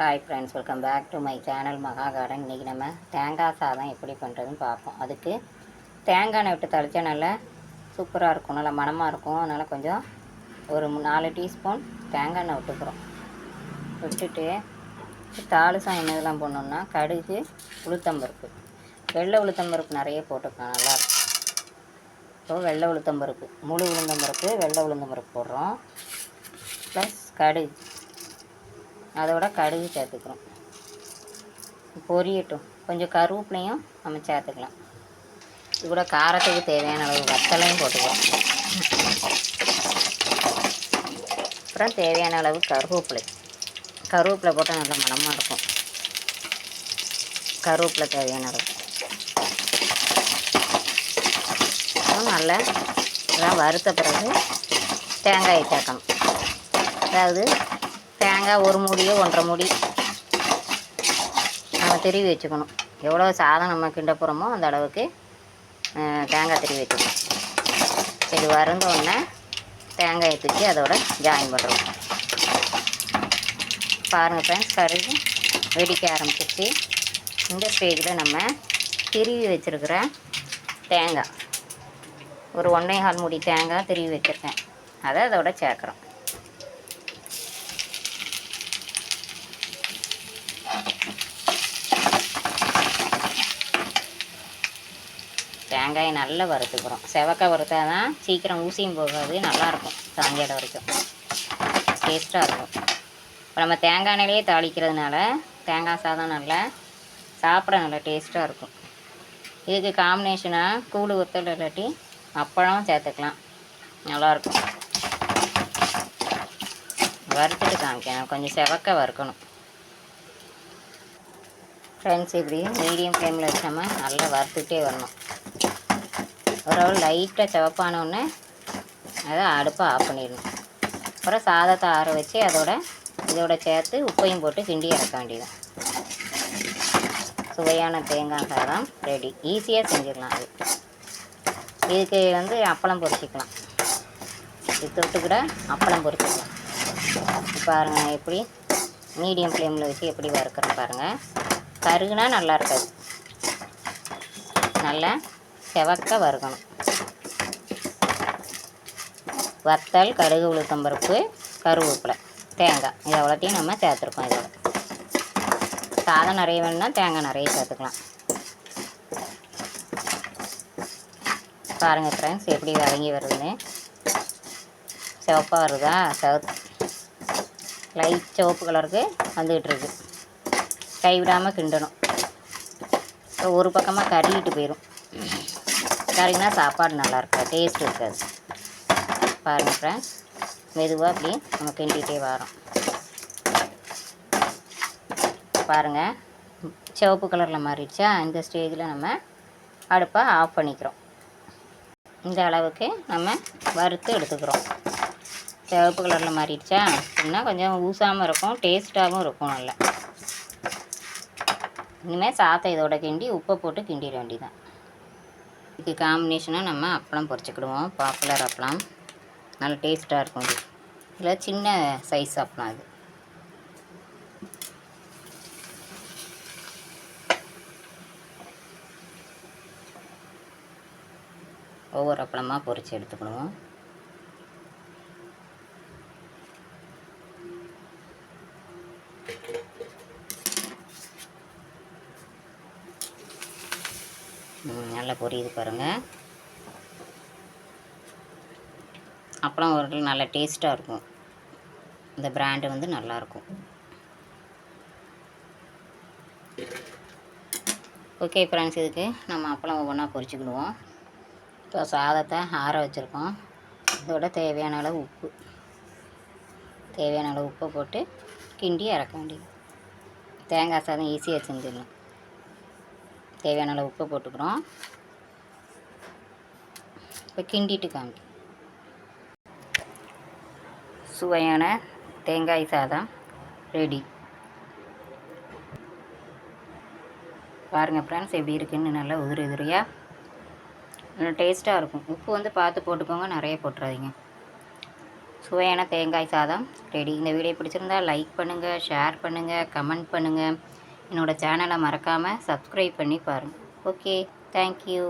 Hi friends welcome back to my channel Maha garden இன்றைக்கி நம்ம தேங்காய் சாதம் எப்படி பண்ணுறதுன்னு பார்ப்போம். அதுக்கு தேங்காய் எண்ணெய் விட்டு தளிச்சா நல்லா சூப்பராக இருக்கும் நல்லா மணமாக இருக்கும். அதனால் கொஞ்சம் ஒரு நாலு டீஸ்பூன் தேங்காய் எண்ணெய் விட்டுக்கிறோம். விட்டுட்டு தாளிசம் என்ன இதெல்லாம் போடணுன்னா கடுகு உளுத்தம்பருப்பு. வெள்ளை உளுத்தம்பருப்பு நிறைய போட்டுக்கலாம் நல்லாயிருக்கும் இப்போ வெள்ளை உளுத்தம்பருப்பு முழு உளுந்தம்பருப்பு வெள்ளை உளுந்தம்பருப்பு போடுறோம். ப்ளஸ் கடுகு. அதோட கடுகு சேர்த்துக்கிறோம். பொரியட்டும். கொஞ்சம் கருவேப்பிலையும் நம்ம சேர்த்துக்கலாம். இது கூட காரத்துக்கு தேவையான அளவு வத்தலையும் போட்டுக்கலாம். அப்புறம் தேவையான அளவு கருவேப்பிலை. கருவேப்பிலை போட்டால் நல்ல மணமாக இருக்கும். கருவேப்பிலை தேவையான அளவு. நல்லா இதெல்லாம் வறுத்த பிறகு தேங்காயை சேர்க்கணும். அதாவது தேங்காய் ஒரு மூடியோ ஒன்றரை மூடி. நம்ம திருவி வச்சுக்கணும். எவ்வளோ சாதம் நம்ம கிண்ட போகிறோமோ அந்த அளவுக்கு தேங்காய் திருவி வச்சுக்கணும். சரி வறந்த உடனே தேங்காயை தூக்கி அதோட ஜாயின் பண்ணுறோம் பாருங்கள் ஃப்ரெண்ட்ஸ் கருகு வெடிக்க ஆரம்பிச்சிச்சு இந்த ஸ்டேஜில் நம்ம திருவி வச்சுருக்கிற தேங்காய். ஒரு ஒன்றே கால் மூடி தேங்காய் திருவி வச்சுருக்கேன். அதை அதோட சேர்க்குறோம். தேங்காயை நல்லா வறுத்துக்கிறோம். செவக்காய் வறுத்தா தான் சீக்கிரம் ஊசியும் போகாது நல்லாயிருக்கும் சாயங்காலம் வரைக்கும். டேஸ்ட்டாக இருக்கும். இப்போ நம்ம தேங்காய் எண்ணெயிலே தாளிக்கிறதுனால தேங்காய் சாதம் நல்லா சாப்பிட நல்லா டேஸ்ட்டாக இருக்கும். இதுக்கு காம்பினேஷனாக கூழு ஒத்தல் இல்லாட்டி அப்பளம் சேர்த்துக்கலாம். நல்லாயிருக்கும். வறுத்துட்டு காமிக்கணும் கொஞ்சம் செவக்க வறுக்கணும். ஃப்ரெண்ட்ஸ் இப்படி மீடியம் ஃப்ளேமில் வச்சாமல் நல்லா வறுத்துட்டே வரணும். ஒரு லைட்டாக சிவப்பானோடனே அதை அடுப்பை ஆஃப் பண்ணிடணும். அப்புறம் சாதத்தை ஆற வச்சு அதோட இதோட சேர்த்து உப்பையும் போட்டு கிண்டி இறக்க வேண்டியது சுவையான தேங்காய் சாதம் ரெடி ஈஸியாக செஞ்சிடலாம் அது. இதுக்கு வந்து அப்பளம் பொரிச்சிக்கலாம். இது தொட்டு கூட அப்பளம் பொரிச்சிக்கலாம். பாருங்கள் எப்படி மீடியம் ஃப்ளேமில் வச்சு எப்படி வறுக்கிறேன் பாருங்கள் கருகுனா நல்லா இருக்காது. நல்லா செவக்க வறுக்கணும். வத்தல் கடுகு உளுத்தம்பருப்பு கருவேப்பிலை தேங்காய். இது அவ்வளோத்தையும் நம்ம சேர்த்துருக்கோம் இதோட. சாதம் நிறைய வேணும்னா தேங்காய் நிறைய சேர்த்துக்கலாம். பாருங்கள் ஃப்ரெண்ட்ஸ் எப்படி வதங்கி வருதுன்னு. சிவப்பாக வருதா? செவத் லைட் சிவப்பு கலருக்கு வந்துக்கிட்டு இருக்கு கைவிடாமல் கிண்டணும். ஒரு பக்கமாக கறிக்கிட்டு போயிடும் கறினா சாப்பாடு நல்லா டேஸ்ட் இருக்காது பாருங்கள் ஃப்ரெண்ட்ஸ் மெதுவாக அப்படி நம்ம கிண்டிகிட்டே வரோம். பாருங்கள் சிவப்பு கலரில் மாறிடுச்சா இந்த ஸ்டேஜில் நம்ம அடுப்பை ஆஃப் பண்ணிக்கிறோம். இந்த அளவுக்கு நம்ம வறுத்து எடுத்துக்கிறோம். சிவப்பு கலரில் மாறிடுச்சா அப்படின்னா கொஞ்சம் ஊசாமல் இருக்கும் டேஸ்ட்டாகவும் இருக்கும் நல்லா. இனிமேல் சாத்தை இதோட கிண்டி உப்பை போட்டு கிண்டிட வேண்டியதான் இதுக்கு காம்பினேஷனாக நம்ம அப்பளம் பொறிச்சிக்கிடுவோம் பாப்புலர் அப்பளம். நல்ல டேஸ்ட்டாக இருக்கும் இது. இதில் சின்ன சைஸ் அப்பளம் இது. ஒவ்வொரு அப்பளமாக பொரித்து எடுத்துக்கிடுவோம். நல்லா பொரியுது பாருங்கள் அப்புறம் ஒரு நல்ல டேஸ்ட்டாக இருக்கும். இந்த பிராண்டு வந்து நல்லாயிருக்கும் ஓகே ஃப்ரெண்ட்ஸ் இதுக்கு நம்ம அப்பளம் ஒவ்வொன்றா பொரிச்சுக்கிடுவோம். இப்போ சாதத்தை ஆற வச்சுருக்கோம். இதோட தேவையான அளவு உப்பு. தேவையான அளவு உப்பை போட்டு கிண்டி இறக்க வேண்டியது. தேங்காய் சாதம் ஈஸியாக செஞ்சிடலாம். தேவையான அளவு உப்பு போட்டுக்கிறோம். இப்போ கிண்டிட்டு காமி. சுவையான தேங்காய் சாதம் ரெடி பாருங்கள் ஃப்ரெண்ட்ஸ் எப்படி இருக்குன்னு நல்லா உதிரி உதிரியாக நல்லா டேஸ்ட்டாக இருக்கும். உப்பு வந்து பார்த்து போட்டுக்கோங்க நிறைய போட்டுறாதீங்க. சுவையான தேங்காய் சாதம் ரெடி இந்த வீடியோ பிடிச்சிருந்தா லைக் பண்ணுங்கள் ஷேர் பண்ணுங்கள் கமெண்ட் பண்ணுங்கள் என்னோடய சேனலை மறக்காமல் சப்ஸ்கிரைப் பண்ணி பாருங்கள் ஓகே தேங்க்யூ